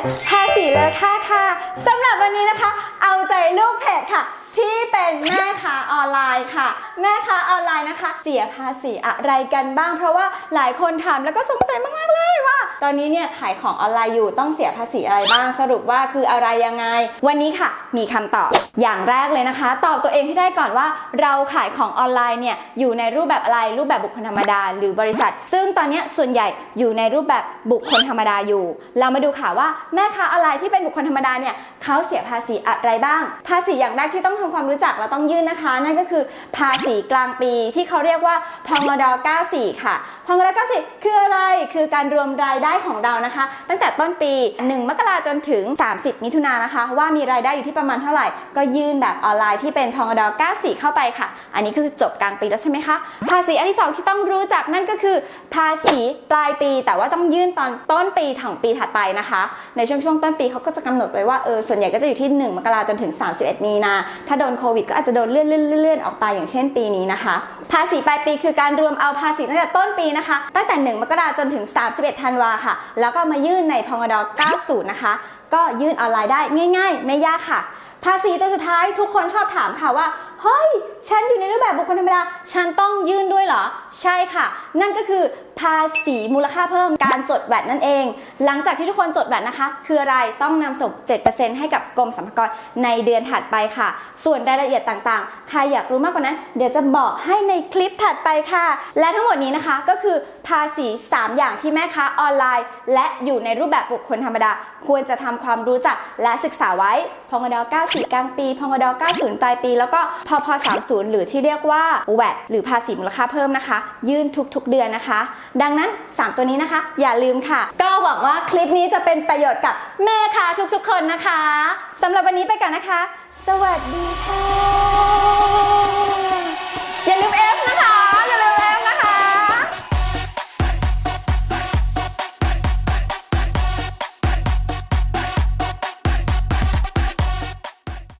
จทาสีเลอค่ะค่ะสำหรับวันนี้นะคะ เอาใจลูกเพจค่ะ ที่เป็นแม่ค้าออนไลน์ค่ะ แม่ค้าออนไลน์นะคะ เสียภาษีอะไรกันบ้าง เพราะว่าหลายคนถามแล้วก็สงสัยมากๆเลยว่า ตอนนี้เนี่ยขายของออนไลน์อยู่ต้องเสียภาษีอะไรบ้างสรุปว่าคืออะไรยังไง วันนี้ค่ะ มีคำตอบอย่างแรกเลยนะคะ ตอบตัวเองให้ได้ก่อนว่า เราขายของออนไลน์เนี่ยอยู่ในรูปแบบอะไรรูปแบบบุคคลธรรมดา หรือบริษัท ซึ่งตอนนี้ส่วนใหญ่อยู่ในรูปแบบบุคคลธรรมดาอยู่ เรามาดูค่ะว่าแม่ค้าออนไลน์ที่เป็นบุคคลธรรมดาเนี่ยเขาเสียภาษีอะไรบ้าง ภาษีอย่างแรกที่ต้องทำความรู้จักและต้องยื่นนะคะ นั่นก็คือภาษีกลางปีที่เขาเรียกว่าพงด94 ค่ะ พงด94คืออะไร คือการรวมรายได้ของเรานะคะ ตั้งแต่ต้นปี 1 มกราจนถึง 30 มิถุนายนนะคะ ว่ามีรายได้อยู่ที่ประมาณเท่าไหร่ ก็ยื่นแบบออนไลน์ที่เป็นพงดอ94 เข้าไปค่ะ อันนี้คือจบกลางปีแล้วใช่ไหมคะ ภาษีอันที่สองที่ต้องรู้จักนั่นก็คือ ภาษีปลายปี แต่ว่าต้องยื่นตอนต้นปีของปีถัดไปนะคะ ในช่วงช่วงต้นปีเขาก็จะกำหนดไว้ว่าเออส่วนใหญ่ก็จะอยู่ที่ 1 มกราจนถึง 31 มีนา ถ้าโดนโควิดก็อาจจะโดนเลื่อนเลื่อนเลื่อนเลื่อนออกไปอย่างเช่นปีนี้นะคะ ภาษีปลายปีคือการรวมเอาภาษีตั้งแต่ต้นปีนะคะ ตั้งแต่ 1 มกราจนถึง 31 ธันวาค่ะ แล้วก็มายื่นในพงด90 นะคะ ก็ยื่นออนไลน์ได้ง่าย ๆ ไม่ยากค่ะ ภาษีตัวสุดท้ายทุกคนชอบถามค่ะว่า เฮ้ย ฉันอยู่ในรูปแบบบุคคลธรรมดา ฉันต้องยื่นด้วยเหรอ ใช่ค่ะ นั่นก็คือภาษีมูลค่าเพิ่มการจดแวดนั่นเอง หลังจากที่ทุกคนจดแวดนะคะ คืออะไรต้องนำส่ง 7%ให้กับกรมสรรพากรในเดือนถัดไปค่ะ ส่วนรายละเอียดต่างๆ ใครอยากรู้มากกว่านั้น เดี๋ยวจะบอกให้ในคลิปถัดไปค่ะ และทั้งหมดนี้นะคะก็คือภาษี 3 อย่างที่แม่ค้าออนไลน์ และอยู่ในรูปแบบบุคคลธรรมดา ควรจะทำความรู้จักและศึกษาไว้พงด94กลางปีพงด90ปลายปี แล้วก็พพ30 หรือที่เรียกว่า VAT หรือภาษีมูลค่าเพิ่มนะคะ ยื่นทุกๆเดือนนะคะ ดังนั้น 3 ตัวนี้นะคะ อย่าลืมค่ะ ก็หวังว่าคลิปนี้จะเป็นประโยชน์กับแม่ค้าทุกๆ คนนะคะสำหรับวันนี้ไปกันนะคะ สวัสดีค่ะ